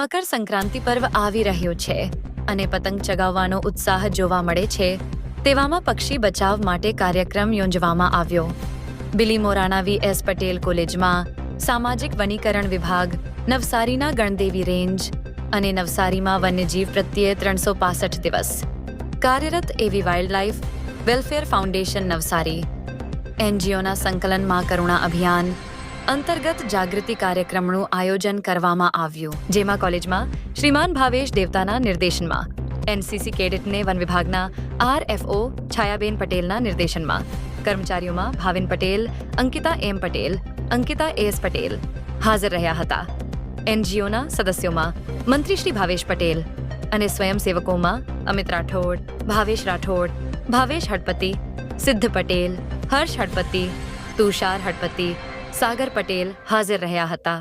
મકર સંક્રાંતિ પર્વ આવી રહ્યો છે અને પતંગ ચગાવવાનો ઉત્સાહ જોવા મળે છે, તેવામાં પક્ષી બચાવ માટે કાર્યક્રમ યોજવામાં આવ્યો. બિલીમોરાના વી એસ પટેલ કોલેજમાં સામાજિક વનીકરણ વિભાગ, નવસારીના ગણદેવી રેન્જ અને નવસારીમાં વન્યજીવ પ્રત્યે ત્રણસો પાસઠ દિવસ. કાર્યરત એવી વાઇલ્ડલાઇફ વેલફેર ફાઉન્ડેશન નવસારી. એનજીઓના સંકલનમાં કરુણા અભિયાન અંતર્ગત જાગૃતિ કાર્યક્રમનું આયોજન કરવામાં આવ્યું, જેમાં કોલેજમાં શ્રીમાન ભાવેશ દેવતાના નિર્દેશનમાં, એનસીસી કેડેટને વન વિભાગના આરએફઓ છાયાબેન પટેલના નિર્દેશનમાં, કર્મચારીઓમાં ભાવિન પટેલ, અંકિતા એમ પટેલ, અંકિતા એસ પટેલ હાજર રહ્યા હતા. એનજીઓના સદસ્યોમાં મંત્રી શ્રી ભાવેશ પટેલ અને સ્વયંસેવકોમાં અમિત રાઠોડ, ભાવેશ રાઠોડ, ભાવેશ હડપતિ, સિદ્ધ પટેલ, હર્ષ હડપતિ, તુષાર હડપતિ સાગર પટેલ હાજર રહ્યા હતા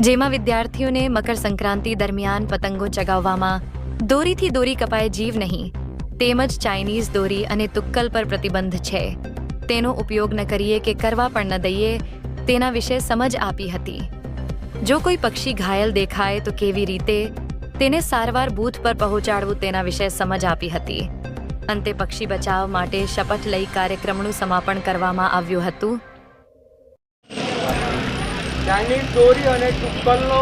જેમાં વિદ્યાર્થીઓને મકર સંક્રાંતિ દરમિયાન પતંગો ચગાવવામાં દોરીથી દોરી કપાય જીવ નહીં તેમજ ચાઇનીઝ દોરી અને તુક્કલ પર પ્રતિબંધ છે તેનો ઉપયોગ ન કરીએ કે કરવા પણ ન દઈએ તેના વિશે સમજ આપી હતી જો કોઈ પક્ષી ઘાયલ દેખાય તો કેવી રીતે તેને સારવાર બૂથ પર પહોંચાડવું તેના વિશે સમજ આપી હતી અંતે પક્ષી બચાવ માટે શપથ લઈ કાર્યક્રમનું સમાપન કરવામાં આવ્યું હતું ચાઇનીઝ દોરી અને ટુક્કલનો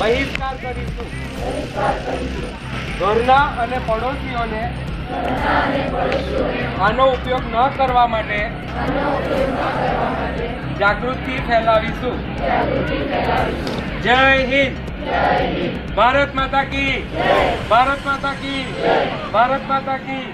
બહિષ્કાર કરીશું. ઘરના અને પડોશીઓને આનો ઉપયોગ ન કરવા માટે જાગૃતિ ફેલાવીશું. જય હિન્દ. ભારત માતા કી ભારત માતા કી ભારત માતા કી